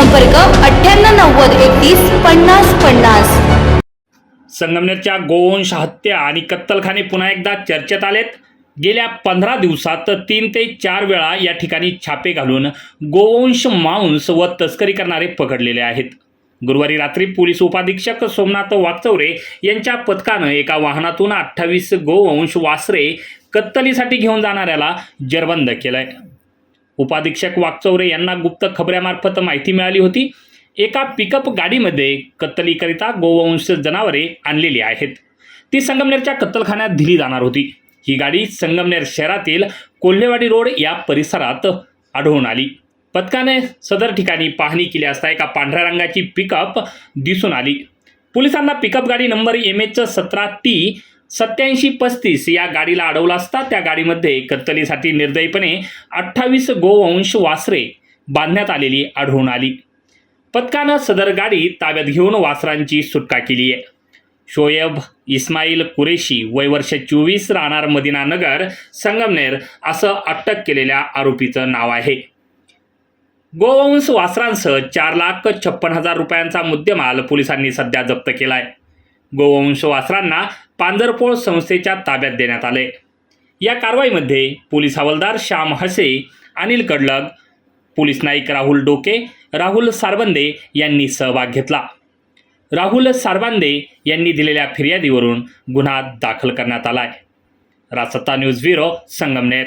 संपर्क अठ्ठ्याण्णव नव्वद एकतीस पन्नास पन्नास. संगमनेरच्या गोवंश हत्या आणि कत्तलखाने पुन्हा एकदा चर्चेत आलेत. गेल्या पंधरा दिवसात तीन ते चार वेळा या ठिकाणी छापे घालून गोवंश मांस व तस्करी करणारे पकडलेले आहेत. गुरुवारी रात्री पोलीस उपाधीक्षक सोमनाथ वागचौरे यांच्या पथकानं एका वाहनातून अठ्ठावीस गोवंश वासरे कत्तलीसाठी घेऊन जाणाऱ्याला जरबंद केलंय. उपाधीक्षक वाकचौरे यांना गुप्त खबऱ्यामार्फत माहिती मिळाली होती. एका पिकअप गाडीमध्ये कत्तलीकरिता गोवंश जनावरे आणलेली आहेत. ती संगमनेरच्या कत्तलखान्यात दिली जाणार होती. ही गाडी संगमनेर शहरातील कोल्हेवाडी रोड या परिसरात आढळून आली. पथकाने सदर ठिकाणी पाहणी केली असता एका पांढऱ्या रंगाची पिकअप दिसून आली. पोलिसांना पिकअप गाडी नंबर एम एच सतरा टी सत्याऐंशी पस्तीस या गाडीला अडवला असता त्या गाडीमध्ये कत्तलीसाठी निर्दयीपणे अठ्ठावीस गोवंश वासरे बांधण्यात आलेली आढळून आली. पथकानं सदर गाडी ताब्यात घेऊन वासरांची सुटका केली आहे. शोएब इस्माईल कुरेशी वय वर्ष चोवीस राहणार मदिनानगर संगमनेर असं अटक केलेल्या आरोपीचं नाव आहे. गोवंश वासरांसह चार लाख छप्पन हजार रुपयांचा मुद्देमाल पोलिसांनी सध्या जप्त केलाय. गोवंश वासरांना पांजरपोळ संस्थेच्या ताब्यात देण्यात आले. या कारवाईमध्ये पोलीस हवालदार श्याम हसे अनिल कडलग पोलीस नाईक राहुल डोके राहुल सारबंदे यांनी सहभाग घेतला. राहुल सारबांदे यांनी दिलेल्या फिर्यादीवरून गुन्हा दाखल करण्यात आलाय. Rajsatta news bureau Sangamner.